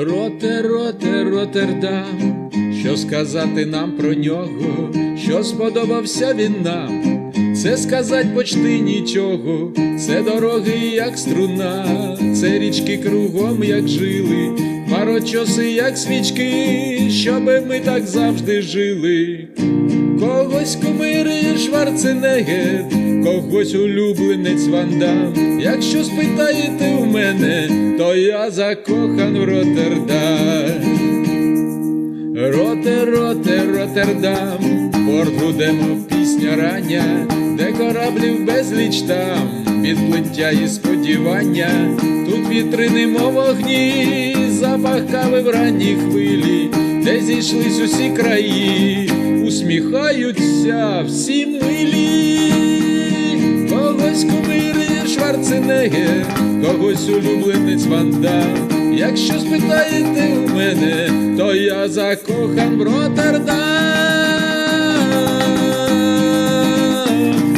Роте, роте, Роттердам, що сказати нам про нього, що сподобався він нам, це сказать почти нічого, це дороги, як струна, це річки кругом, як жили, парочоси, як свічки, щоби ми так завжди жили. Когось кумири Шварценеггер, когось улюбленець Вандам. Якщо спитаєте у мене, то я закохан в Роттердам. Роте, роте, Роттердам, порт гудемо пісня рання, де кораблів безліч там, відплиття і сподівання, тут вітрини, мов вогні, запах кави в ранній хвилі, де зійшлись усі краї, усміхаються всі милі, когось кумири Шварценеггер, когось улюбленець Вандам. Якщо спитаєте у мене, то я закохан в Роттердам.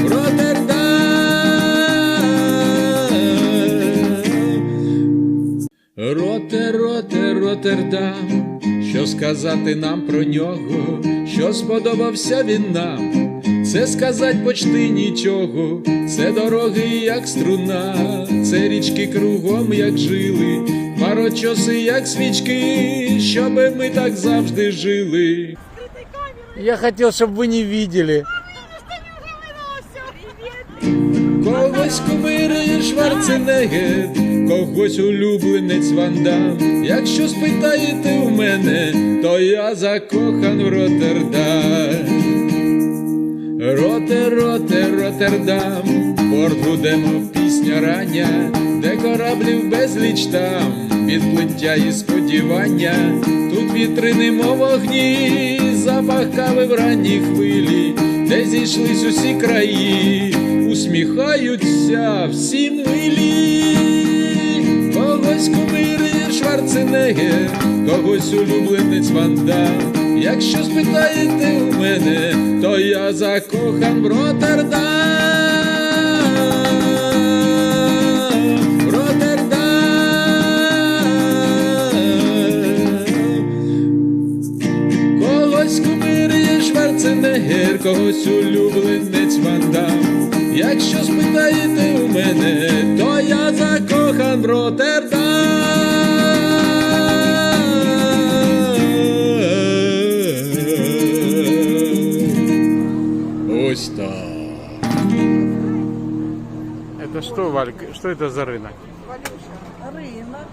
Роттердам. Роте, роте, Роттердам, що сказати нам про нього, що сподобався він нам, це сказать почти нічого, це дороги, як струна, це річки кругом, як жили, парочоси, як свічки, щоби ми так завжди жили. Я хотел, чтобы вы не видели. Когось кумири Шварценеггер, когось улюбленець Вандам. Якщо спитаєте у мене, то я закохан в Роттердам. Роте, роте, Роттердам, порт гудемо пісня рання, де кораблів безліч там, відплиття і сподівання, тут вітрини, мов вогні, запах кави в ранній хвилі, де зійшлись усі краї, усміхаються всі милі, когось кумири Шварценеггер, когось улюбленець Вандам. Якщо спитаєте у мене, то я закохан в Роттердам. когось улюбленець Вандам. Якщо спитаєте у мене, то я закохан в Роттердам. Ось так. Это что, Валька? Что это за рынок? Валюша, рынок